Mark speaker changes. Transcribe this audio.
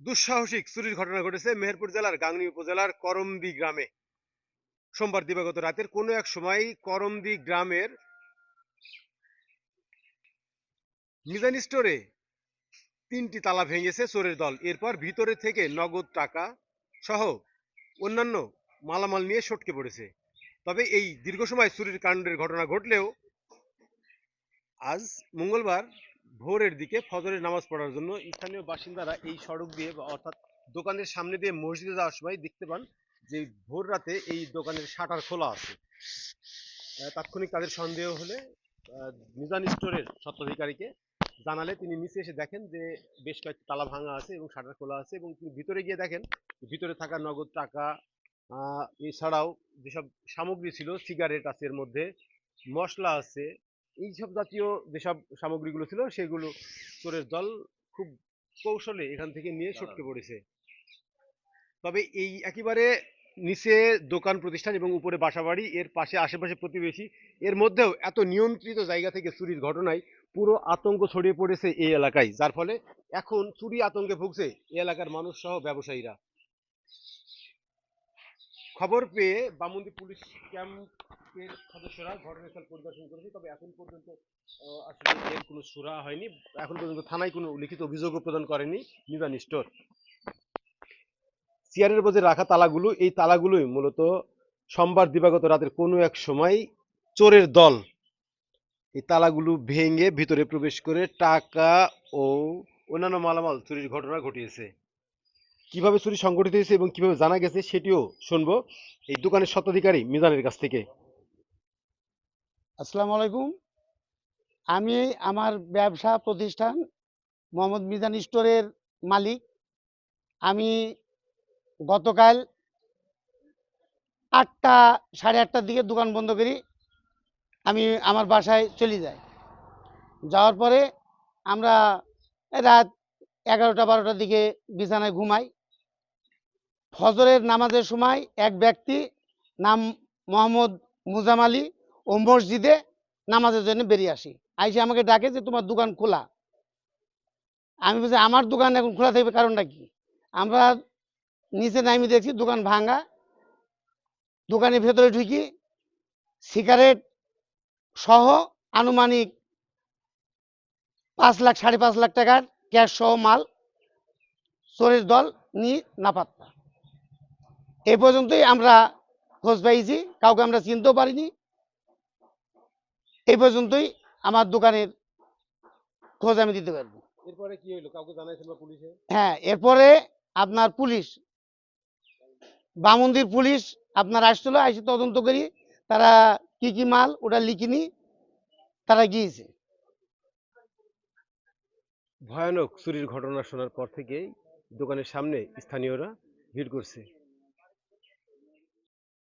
Speaker 1: দুঃসাহসিক চুরির ঘটনা ঘটেছে মেহেরপুর জেলার গাংনী উপজেলার করমদি গ্রামে। সোমবার দিবাগত রাতের কোনো এক সময় করমদি গ্রামের মিজান স্টোরে তিনটি তালা ভেঙেছে চোরের দল। এরপর ভিতরে থেকে নগদ টাকা সহ অন্যান্য মালামাল নিয়ে সটকে পড়েছে। তবে এই দীর্ঘ সময় চুরির কাণ্ডের ঘটনা ঘটলেও আজ মঙ্গলবার ভোরের দিকে ফজরের নামাজ পড়ার জন্য স্থানীয় বাসিন্দারা এই সড়ক দিয়ে অর্থাৎ দোকানের সামনে দিয়ে মসজিদে যাওয়ার সময় দেখতে পান যে ভোর রাতে এই দোকানের শাটার খোলা আছে। তাৎক্ষণিক তাদের সন্দেহ হলে মিজান স্টোরের স্বত্বাধিকারীকে জানালে তিনি নিচে এসে দেখেন যে বেশ কয়েকটি তালা ভাঙা আছে এবং শাটার খোলা আছে এবং তিনি ভিতরে গিয়ে দেখেন ভিতরে থাকা নগদ টাকা এছাড়াও যেসব সামগ্রী ছিল, সিগারেট আছে এর মধ্যে, মশলা আছে এইসব জাতীয় যেসব সামগ্রীগুলো ছিল সেগুলো চোরের দল খুব কৌশলে এখান থেকে নিয়ে সটকে পড়েছে। তবে এই একেবারে নিচে দোকান প্রতিষ্ঠান এবং উপরে বাসাবাড়ি এর পাশে আশেপাশে প্রতিবেশী এর মধ্যেও এত নিয়ন্ত্রিত জায়গা থেকে চুরির ঘটনায় পুরো আতঙ্ক ছড়িয়ে পড়েছে এই এলাকায়। যার ফলে এখন চুরি আতঙ্কে ভুগছে এই এলাকার মানুষ সহ ব্যবসায়ীরা। খবর পেয়ে বামুন্দি পুলিশ ক্যাম্পের সদস্যরা ঘটনাস্থল পরিদর্শন করেছে, তবে এখন পর্যন্ত আসলে কোনো সুরা হয়নি। এখন পর্যন্ত থানায় কোনো লিখিত অভিযোগও প্রদান করেনি নিদান স্টোর চেয়ারের মধ্যে রাখা তালাগুলো, এই তালাগুলোই মূলত সোমবার দিবাগত রাতের কোনো এক সময় চোরের দল। এই তালাগুলো ভেঙে ভিতরে প্রবেশ করে টাকা ও অন্যান্য মালামাল চুরির ঘটনা ঘটিয়েছে। কীভাবে চুরি সংগঠিত হয়েছে এবং কীভাবে জানা গেছে সেটিও শুনব। এই দোকানের স্বত্বাধিকারী মিজানের কাছ থেকে।
Speaker 2: আসসালামু আলাইকুম। আমি আমার ব্যবসা প্রতিষ্ঠান মোহাম্মদ মিজান স্টোরের মালিক। আমি গতকাল আটটা, সাড়ে আটটার দিকে দোকান বন্ধ করি। আমি আমার বাসায় চলে যাই। যাওয়ার পরে আমরা রাত এগারোটা, বারোটার দিকে বিছানায় ঘুমাই। ফজরের নামাজের সময় এক ব্যক্তি নাম মোহাম্মদ মুজাম আলী ও মসজিদে নামাজের জন্য বেরিয়ে আসি। আইসে আমাকে ডাকে যে, তোমার দোকান খোলা। আমি বলছি, আমার দোকান এখন খোলা থাকবে কারণটা কি? আমরা নিচে নামি দেখছি, দোকান ভাঙা। দোকানের ভেতরে ঢুকি, সিগারেট সহ আনুমানিক পাঁচ লাখ, সাড়ে পাঁচ লাখ টাকার ক্যাশ সহ মাল, চোরের দল না পাত্তা এই পর্যন্তই আমরা খোঁজ পাইছি কাউকে আমরা চিনতেও পারিনি। এই পর্যন্তই আমার দোকানের খোঁজ আমি দিতে পারব।
Speaker 1: এরপরে কি হলো কাউকে জানাইছেন বা পুলিশে?
Speaker 2: হ্যাঁ এরপরে আপনার পুলিশ বামন্দির পুলিশ আপনার আসছিল এসে তদন্ত করি তারা কি কি মাল ওটা লিখিনি তারা গিয়েছে।
Speaker 1: ভয়ানক চুরির ঘটনা শোনার পর থেকেই দোকানের সামনে স্থানীয়রা ভিড় করছে।